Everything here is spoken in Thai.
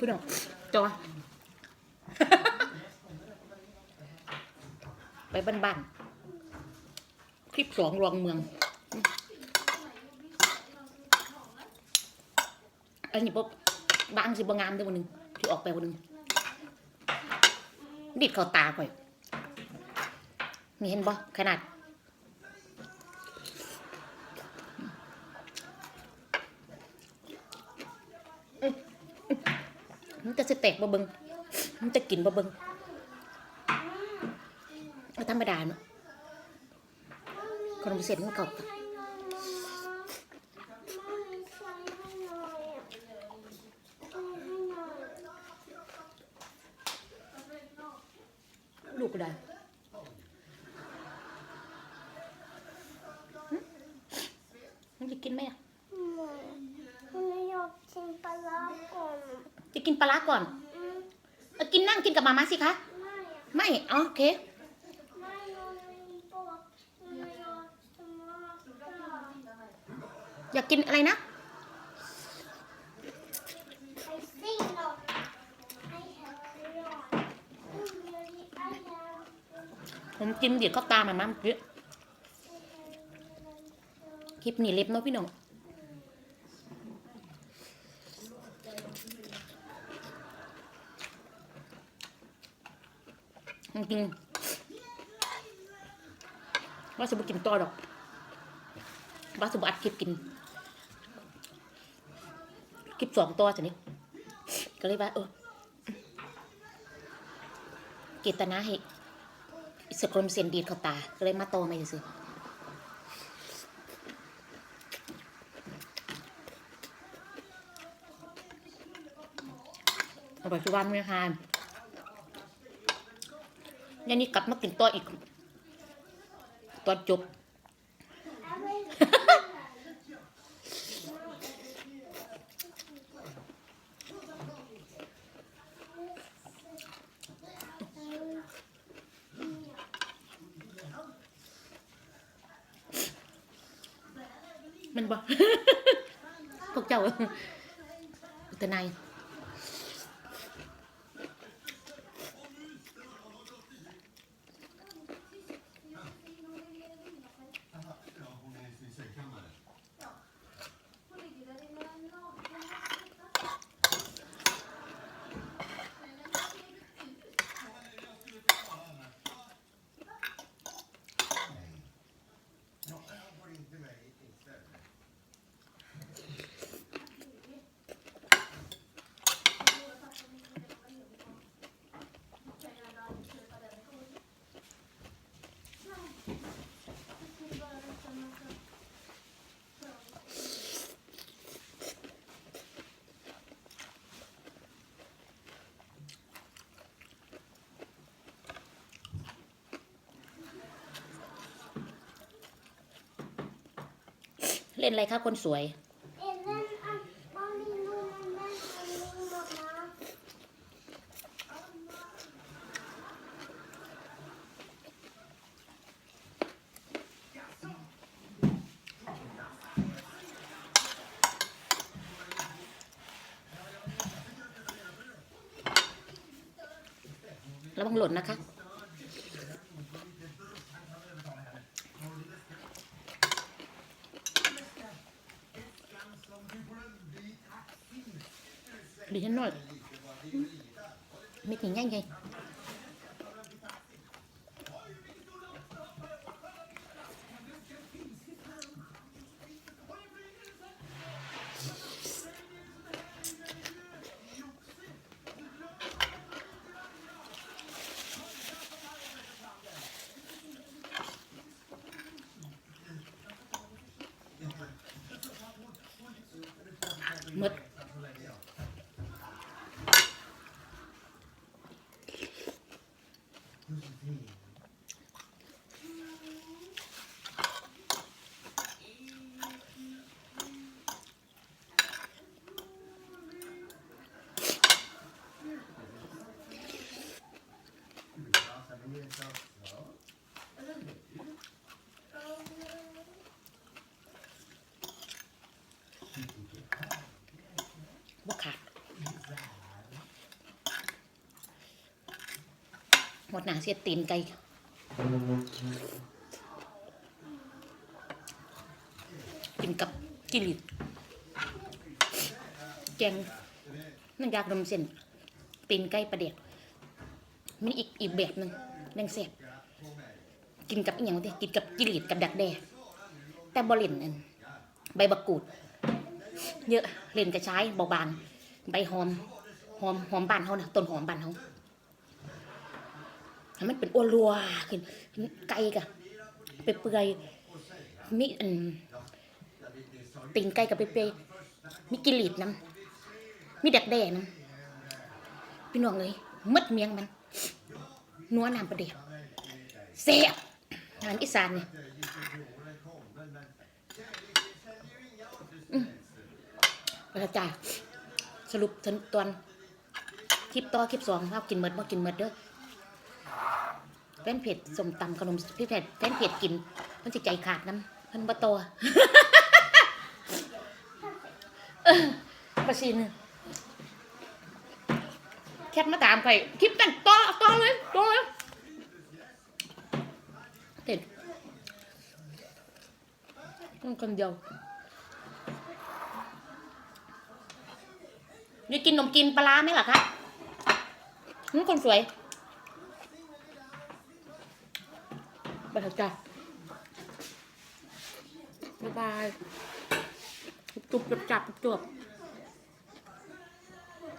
พี่น้องจอไปบ้านๆ คลิปสองรองเมือง อันนี้ปุ๊บบางสิบงามเด้อวันหนึ่งที่ออกไปวันหนึ่งดิดเข้าตาข่อยนี่เห็นบ่ขนาด จะสเต็กบ่เบิงมันจะกินบ่เบิงธรรมดาเนาะขนมเสร็จมันเก่าลูกได้มันจะกินไหมอะ ไม่อยากกินปลาร้าก่อน จะ กินปลาร้าก่อนอืมเออกินนั่งกินกับมาม่าสิคะ ไม่อะไม่อ๋อโอเคไม่ยอมปวดไม่ยอมสมองอยากกินอะไรนะไอซิ่งหรอกไอแฮปปี้หรอกอืมเดี๋ยวนี้ไอแฮปผมกินเดี๋ยวก็ตามมามาเมื่อกี้คลิปนี้เล็บเนาะพี่น้อง จริงๆว่าสมกินต่อดอกว่าสมอัดคลิปกินคลิปสองตัวสินี่ก็เลยว่าเออเกตนาให้สกรมเสียนดีดเขาตาก็เลยมาโตมาซื้อเอาปัจจุบันไม่ทาน ยันนี้กลับมากินต่ออีกตอนจบ มันบอกพวกเจ้าอุตนาย เล่นอะไรคะคนสวยเอ็นเล่นอันบอลลิงลูนเล่นอันลิงหมดนะระวังหล่นนะคะ ดีฉันหน่อยไม่ถึงยังไงหมดบ่ขาด หมดหนาเสียตีนไก่กินกับกิริดแกงน้ำยากรมเส้นตีนไก่ประเด็กมันอีกอีกแบบหนึ่งแดงแซ่บกินกับอีหยังวะเด้กินกับกิริดกับดักแด้แต่บ่เล่นอันใบบักกูด เยอะเล่นกระชายเบาบานใบหอมหอมหอมบานเขานะต้นหอมบานเขา ให้มันเป็นอ้วนรัวขึ้นไก่กะไปเปื่อยๆมีอันติงไก่กับไปเปื่อยๆมีกิริดน้ำมีดักแด้น้ำพี่น้องเลยมัดเมียงมันนัวน้ำประเดี๋ยวแซ่บอาหารอีสานเนี่ยอืมไปและจ้าสรุปทันตอนคลิปต่อคลิปสองเรากินเมดบ่กินเมดเด้อ ฟนเพจสมตำขนมพี่เพจแฟนเพจกินเพิ่นสิใจขาดน้ำเพิ่นบ่โตประชินแคปมาตามไปคลิปนั่นต่อต่อเลยต่อเลยเด็ดมันคนเดียวนี่กินนมกินปลาไหมล่ะคะอืมคนสวย ไปเถอะจ้ะบ๊ายบายจุบจับจับจุบ